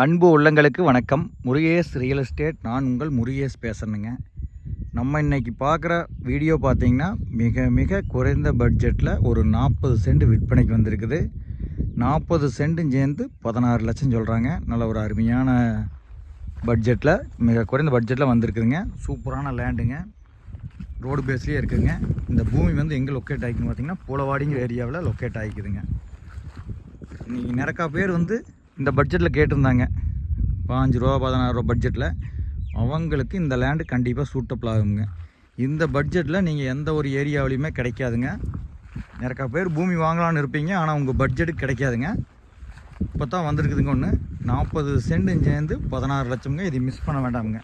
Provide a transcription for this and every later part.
அன்பு உள்ளங்களுக்கு வணக்கம். முருகேஷ் ரியல் எஸ்டேட் நான் உங்கள் முருகேஷ் பேசுகிறேங்க நம்ம இன்றைக்கி பார்க்குற வீடியோ பார்த்தீங்கன்னா மிக மிக குறைந்த பட்ஜெட்டில் ஒரு நாற்பது சென்ட் விற்பனைக்கு வந்திருக்குது. நாற்பது சென்ட்டும் சேர்ந்து பதினாறு லட்சம் சொல்கிறாங்க நல்ல ஒரு அருமையான பட்ஜெட்டில் மிக குறைந்த பட்ஜெட்டில் வந்திருக்குதுங்க. சூப்பரான லேண்டுங்க ரோடு பேஸ்லேயே இருக்குதுங்க இந்த பூமி வந்து எங்கே லொக்கேட் ஆகிக்குன்னு பார்த்திங்கன்னா பூலவாடிங்கிற ஏரியாவில் லொக்கேட் ஆகிக்குதுங்க. இன்றைக்கி நிறக்கா பேர் வந்து இந்த பட்ஜெட்டில் கேட்டிருந்தாங்க. பாஞ்சு ரூபா பதினாறு ரூபா பட்ஜெட்டில் அவங்களுக்கு இந்த லேண்டு கண்டிப்பாக சூட்டபிள் ஆகுங்க இந்த பட்ஜெட்டில் நீங்கள் எந்த ஒரு ஏரியாவிலையுமே கிடைக்காதுங்க. நிறைக்கா பேர் பூமி வாங்கலாம்னு இருப்பீங்க ஆனால் உங்கள் பட்ஜெட்டுக்கு கிடைக்காதுங்க. இப்போ தான் வந்திருக்குதுங்க ஒன்று நாற்பது சென்ட் சேர்ந்து பதினாறு லட்சம்ங்க. இது மிஸ் பண்ண வேண்டாமுங்க.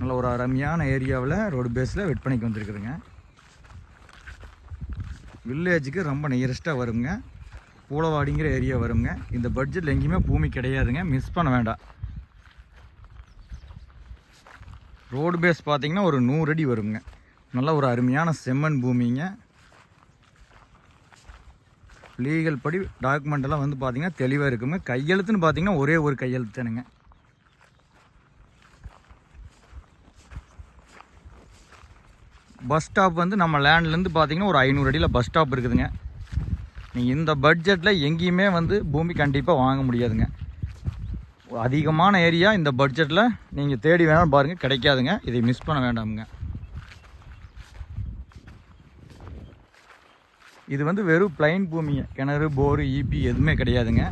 நல்ல ஒரு அருமையான ஏரியாவில் ரோடு பேஸில் விற்பனைக்கு வந்திருக்குதுங்க. வில்லேஜுக்கு ரொம்ப நியரஸ்ட்டாக வருங்க. பூலவாடிங்கிற ஏரியா வருங்க. இந்த பட்ஜெட்டில் எங்கேயுமே பூமி கிடையாதுங்க. மிஸ் பண்ண வேண்டாம். ரோடு பேஸ் பார்த்தீங்கன்னா ஒரு நூறு அடி வருங்க. நல்ல ஒரு அருமையான செம்மண் பூமிங்க. லீகல் படி டாக்குமெண்ட்டெல்லாம் வந்து பார்த்திங்கன்னா தெளிவாக இருக்குங்க. கையெழுத்துன்னு பார்த்தீங்கன்னா ஒரே ஒரு கையெழுத்து தானுங்க. பஸ் ஸ்டாப் வந்து நம்ம லேண்ட்லேருந்து பார்த்தீங்கன்னா ஒரு ஐநூறு அடியில் பஸ் ஸ்டாப் இருக்குதுங்க. நீங்கள் இந்த பட்ஜெட்டில் எங்கேயுமே வந்து பூமி கண்டிப்பாக வாங்க முடியாதுங்க. அதிகமான ஏரியா இந்த பட்ஜெட்டில் நீங்கள் தேடி வேணாலும் பாருங்கள் கிடைக்காதுங்க. இதை மிஸ் பண்ண வேண்டாமுங்க. இது வந்து வெறும் பிளைன் பூமிங்க. கிணறு போரு ஈபி எதுவுமே கிடையாதுங்க.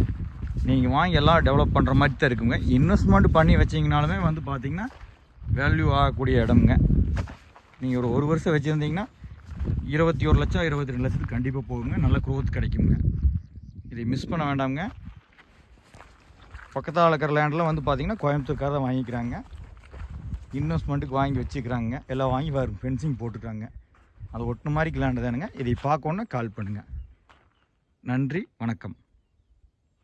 நீங்கள் வாங்கி எல்லாம் டெவலப் பண்ணுற மாதிரி தான் இருக்குங்க. இன்வெஸ்ட்மெண்ட் பண்ணி வச்சிங்கனாலுமே வந்து பார்த்திங்கன்னா வேல்யூ ஆகக்கூடிய இடம்ங்க. நீங்கள் ஒரு ஒரு வருஷம் வச்சுருந்தீங்கன்னா இருபத்தி ஒரு லட்சம் இருபத்தி ரெண்டு லட்சத்துக்கு கண்டிப்பாக போகுங்க. நல்ல க்ரோத் கிடைக்குங்க. இதை மிஸ் பண்ண வேண்டாமுங்க. பக்கத்தில் இருக்கிற லேண்டில் வந்து பார்த்திங்கன்னா கோயம்புத்தூர்க்காக தான் வாங்கிக்கிறாங்க. இன்வெஸ்ட்மெண்ட்டுக்கு வாங்கி வச்சுக்கிறாங்க. எல்லாம் வாங்கி வரும் ஃபென்சிங் போட்டுக்கிறாங்க. அது ஒட்டு மாதிரி லேண்டு தானுங்க. இதை பார்க்கணுன்னா கால் பண்ணுங்கள் நன்றி வணக்கம்.